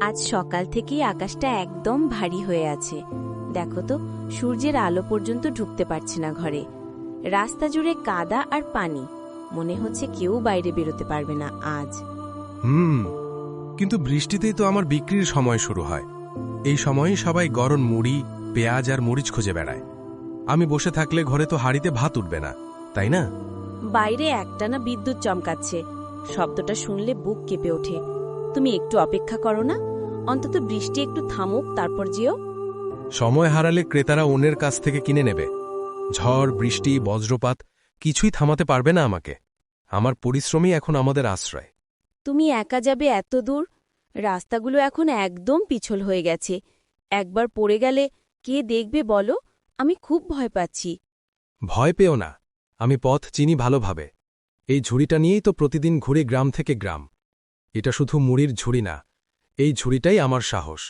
আজ সকাল থেকেই আকাশটা একদম ভারী হয়ে আছে। দেখো তো সূর্যের আলো পর্যন্ত ঢুকতে পারছে না ঘরে। রাস্তা জুড়ে কাদা আর পানি। মনে হচ্ছে কেউ বাইরে বেরোতে পারবে না আজ। হুম কিন্তু বৃষ্টিতেই তো আমার বিক্রির সময় শুরু হয়। এই সময়ই সবাই গরম মুড়ি পেঁয়াজ আর মরিচ খুঁজে বেড়ায়। আমি বসে থাকলে ঘরে তো হাড়িতে ভাত উঠবে না তাই না? বাইরে একটানা বিদ্যুৎ চমকাচ্ছে। শব্দটা শুনলে বুক কেঁপে ওঠে। তুমি একটু অপেক্ষা করো না অন্তত বৃষ্টি একটু থামুক তারপর যেও। সময় হারালে ক্রেতারা অন্যের কাছ থেকে কিনে নেবে। ঝড় বৃষ্টি বজ্রপাত কিছুই থামাতে পারবে না আমাকে। আমার পরিশ্রমই এখন আমাদের আশ্রয়। তুমি একা যাবে এত দূর? রাস্তাগুলো এখন একদম পিছল হয়ে গেছে। একবার পড়ে গেলে কে দেখবে বলো? আমি খুব ভয় পাচ্ছি। ভয় পেও না। আমি পথ চিনি ভালোভাবে। এই ঝুড়িটা নিয়েই তো প্রতিদিন ঘুরি গ্রাম থেকে গ্রাম। এটা শুধু মুড়ির ঝুড়ি না এই ঝুড়িটাই আমার সাহস।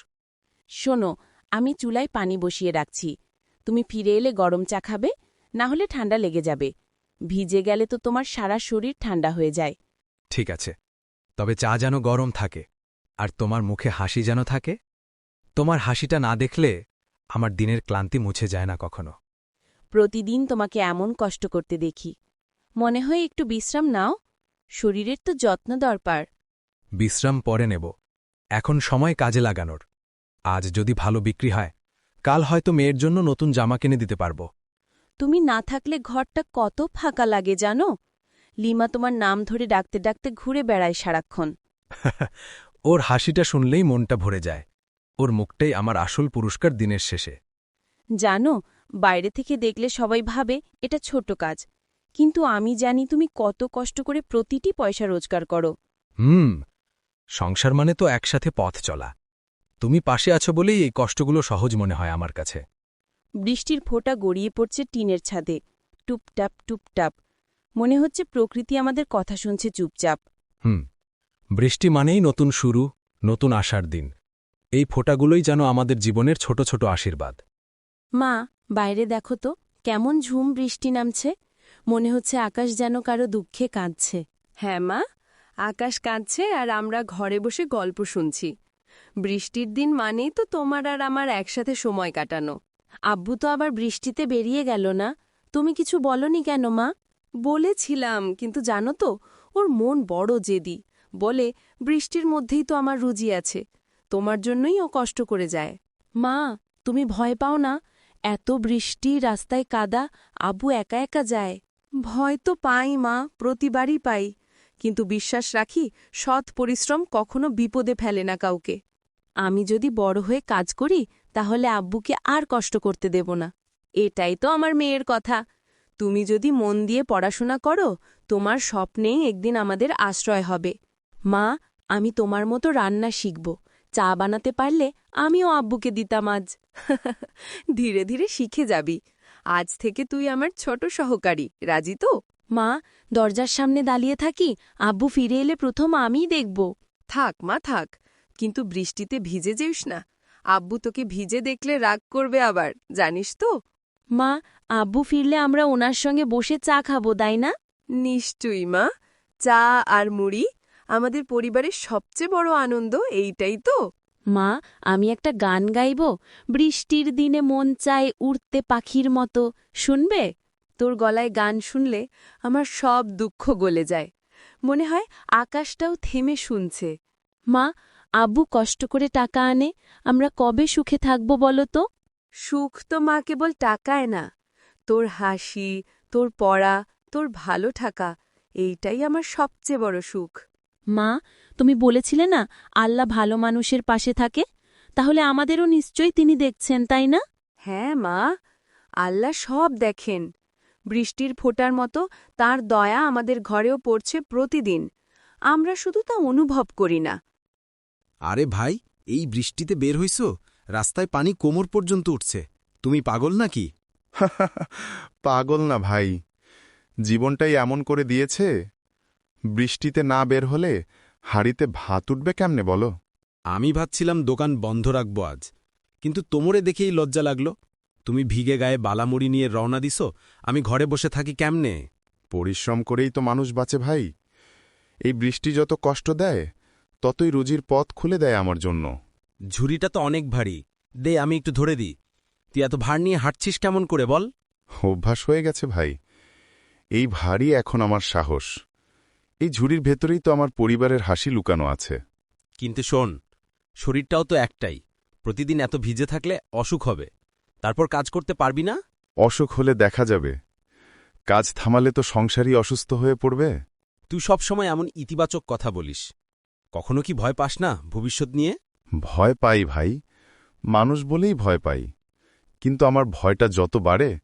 শোনো আমি চুলায় পানি বসিয়ে রাখছি। তুমি ফিরে এলে গরম চা খাবে না হলে ঠান্ডা লেগে যাবে। ভিজে গেলে তো তোমার সারা শরীর ঠান্ডা হয়ে যায়। ঠিক আছে। তবে চা যেন গরম থাকে আর তোমার মুখে হাসি যেন থাকে। তোমার হাসিটা না দেখলে আমার দিনের ক্লান্তি মুছে যায় না কখনো। প্রতিদিন তোমাকে এমন কষ্ট করতে দেখি। মনে হয় একটু বিশ্রাম নাও। শরীরের তো যত্ন দরকার। বিশ্রাম পরে নেব। এখন সময় কাজে লাগানোর। আজ যদি ভালো বিক্রি হয় কাল হয়তো মেয়ের জন্য নতুন জামা কিনে দিতে পারব। তুমি না থাকলে ঘরটা কত ফাঁকা লাগে জানো? লিমা তোমার নাম ধরে ডাকতে ডাকতে ঘুরে বেড়ায় সারাক্ষণ। ওর হাসিটা শুনলেই মনটা ভরে যায়। ওর মুখটাই আমার আসল পুরস্কার দিনের শেষে। জানো বাইরে থেকে দেখলে সবাই ভাবে এটা ছোট কাজ। কিন্তু আমি জানি তুমি কত কষ্ট করে প্রতিটি পয়সা রোজগার করো। হুম সংসার মানে তো একসাথে পথ চলা। তুমি পাশে আছো বলেই এই কষ্টগুলো সহজ মনে হয় আমার কাছে। বৃষ্টির ফোঁটা গড়িয়ে পড়ছে টিনের ছাদে। টুপটাপ টুপটাপ। মনে হচ্ছে প্রকৃতি আমাদের কথা শুনছে চুপচাপ। হুম বৃষ্টি মানেই নতুন শুরু নতুন আশার দিন। এই ফোঁটাগুলোই যেন আমাদের জীবনের ছোট ছোট আশীর্বাদ। মা বাইরে দেখো তো কেমন ঝুম বৃষ্টি নামছে। মনে হচ্ছে আকাশ যেন কারও দুঃখে কাঁদছে। হ্যাঁ মা? আকাশ কাঁদছে আর আমরা ঘরে বসে গল্প শুনছি। বৃষ্টির দিন মানেই তো তোমার আর আমার একসাথে সময় কাটানো। আব্বু তো আবার বৃষ্টিতে বেরিয়ে গেল না। তুমি কিছু বলনি কেন, মা? বলেছিলাম, কিন্তু জানো তো, ওর মন বড় জেদি। বলে, বৃষ্টির মধ্যেই তো আমার রুজি আছে। তোমার জন্যই ও কষ্ট করে যায়। মা, তুমি ভয় পাও না? এত বৃষ্টি, রাস্তায় কাদা আবু একা একা যায়। ভয় তো পাই, মা, প্রতিবারই পাই। কিন্তু বিশ্বাস রাখি, সৎ পরিশ্রম কখনো বিপদে ফেলে না কাউকে। আমি যদি বড় হয়ে কাজ করি, তাহলে আব্বুকে আর কষ্ট করতে দেব না। এটাই তো আমার মেয়ের কথা। তুমি যদি মন দিয়ে পড়াশোনা করো, তোমার স্বপ্নেই একদিন আমাদের আশ্রয় হবে। মা, আমি তোমার মতো রান্না শিখব। চা বানাতে পারলে আমিও আব্বুকে দিতাম আজ। ধীরে ধীরে শিখে যাবি। আজ থেকে তুই আমার ছোট সহকারী, রাজি তো? মা দরজার সামনে দাঁড়িয়ে থাকি আব্বু ফিরে এলে প্রথম আমিই দেখব। থাক মা থাক কিন্তু বৃষ্টিতে ভিজে যেস না। আব্বু তোকে ভিজে দেখলে রাগ করবে আবার জানিস তো? মা আব্বু ফিরলে আমরা ওনার সঙ্গে বসে চা খাব তাই না? নিশ্চয়ই মা। চা আর মুড়ি আমাদের পরিবারের সবচেয়ে বড় আনন্দ এইটাই তো। মা আমি একটা গান গাইব। বৃষ্টির দিনে মন চায় উড়তে পাখির মতো। শুনবে? তোর গলায় গান শুনলে আমার সব দুঃখ গলে যায়। মনে হয় আকাশটাও থেমে শুনছে। মা আব্বু কষ্ট করে টাকা আনে আমরা কবে সুখে থাকব বলো তো? সুখ তো মা কেবল টাকায় না। তোর হাসি তোর পড়া তোর ভালো থাকা এইটাই আমার সবচেয়ে বড় সুখ। মা তুমি বলেছিলে না আল্লাহ ভালো মানুষের পাশে থাকে? তাহলে আমাদেরও নিশ্চয়ই তিনি দেখছেন তাই না? হ্যাঁ মা আল্লাহ সব দেখেন। বৃষ্টির ফোটার মতো তার দয়া আমাদের ঘরেও পড়ছে প্রতিদিন। আমরা শুধু তা অনুভব করি না। আরে ভাই এই বৃষ্টিতে বের হইছ? রাস্তায় পানি কোমর পর্যন্ত উঠছে। তুমি পাগল নাকি? পাগল না ভাই। জীবনটাই এমন করে দিয়েছে। বৃষ্টিতে না বের হলে হাড়িতে ভাত উঠবে কেমনে বলো? আমি ভাবছিলাম দোকান বন্ধ রাখব আজ। কিন্তু তোমরে দেখেই লজ্জা লাগল। তুমি ভিগে গায়ে বালামুড়ি নিয়ে রওনা দিস আমি ঘরে বসে থাকি কেমনে? পরিশ্রম করেই তো মানুষ বাঁচে ভাই। এই বৃষ্টি যত কষ্ট দেয় ততই রুজির পথ খুলে দেয় আমার জন্য। ঝুড়িটা তো অনেক ভারী। দে আমি একটু ধরে দিই। তুই এত ভার নিয়ে হাঁটছিস কেমন করে বল? অভ্যাস হয়ে গেছে ভাই। এই ভারী এখন আমার সাহস। এই ঝুড়ির ভেতরেই তো আমার পরিবারের হাসি লুকানো আছে। কিন্তু শোন শরীরটাও তো একটাই। প্রতিদিন এত ভিজে থাকলে অসুখ হবে। তারপর কাজ করতে পারবি না? অসুখ হলে দেখা যাবে। কাজ থামালে তো সংসারই অসুস্থ হয়ে পড়বে? তুই সবসময় এমন ইতিবাচক কথা বলিস। কখনো কি ভয় পাস না ভবিষ্যৎ নিয়ে? ভয় পাই ভাই। মানুষ বলেই ভয় পাই। কিন্তু আমার ভয়টা যত বাড়ে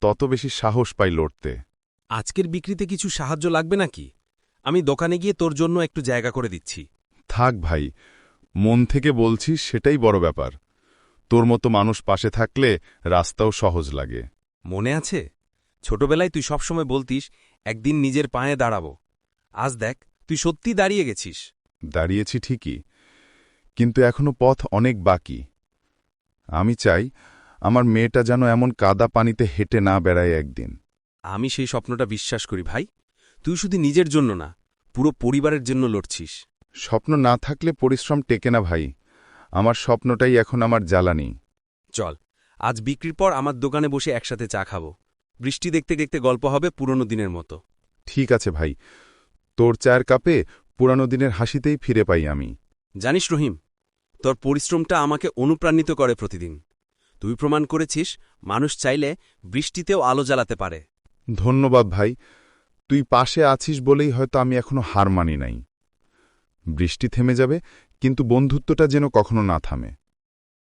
তত বেশি সাহস পাই লড়তে। আজকের বিক্রিতে কিছু সাহায্য লাগবে নাকি? আমি দোকানে গিয়ে তোর জন্য একটু জায়গা করে দিচ্ছি। থাক ভাই মন থেকে বলছিস সেটাই বড় ব্যাপার। তোর মতো মানুষ পাশে থাকলে রাস্তাও সহজ লাগে। মনে আছে? ছোটবেলায় তুই সবসময় বলতিস একদিন নিজের পায়ে দাঁড়াবো। আজ দেখ তুই সত্যি দাঁড়িয়ে গেছিস। দাঁড়িয়েছি ঠিকই কিন্তু এখনও পথ অনেক বাকি। আমি চাই আমার মেয়েটা যেন এমন কাদা পানিতে হেঁটে না বেড়ায় একদিন। আমি সেই স্বপ্নটা বিশ্বাস করি ভাই। তুই শুধু নিজের জন্য না পুরো পরিবারের জন্য লড়ছিস। স্বপ্ন না থাকলে পরিশ্রম টেকে না ভাই। আমার স্বপ্নটাই এখন আমার জ্বালানি। চল আজ বিক্রির পর আমার দোকানে বসে একসাথে চা খাব। বৃষ্টি দেখতে দেখতে গল্প হবে পুরনো দিনের মতো। ঠিক আছে ভাই। তোর চায়ের কাপে পুরানো দিনের হাসিতেই ফিরে পাই আমি। জানিস রহিম তোর পরিশ্রমটা আমাকে অনুপ্রাণিত করে প্রতিদিন। তুই প্রমাণ করেছিস মানুষ চাইলে বৃষ্টিতেও আলো জ্বালাতে পারে। ধন্যবাদ ভাই। তুই পাশে আছিস বলেই হয়তো আমি এখনও হার মানি নাই। বৃষ্টি থেমে যাবে কিন্তু বন্ধুত্বটা যেন কখনো না থামে।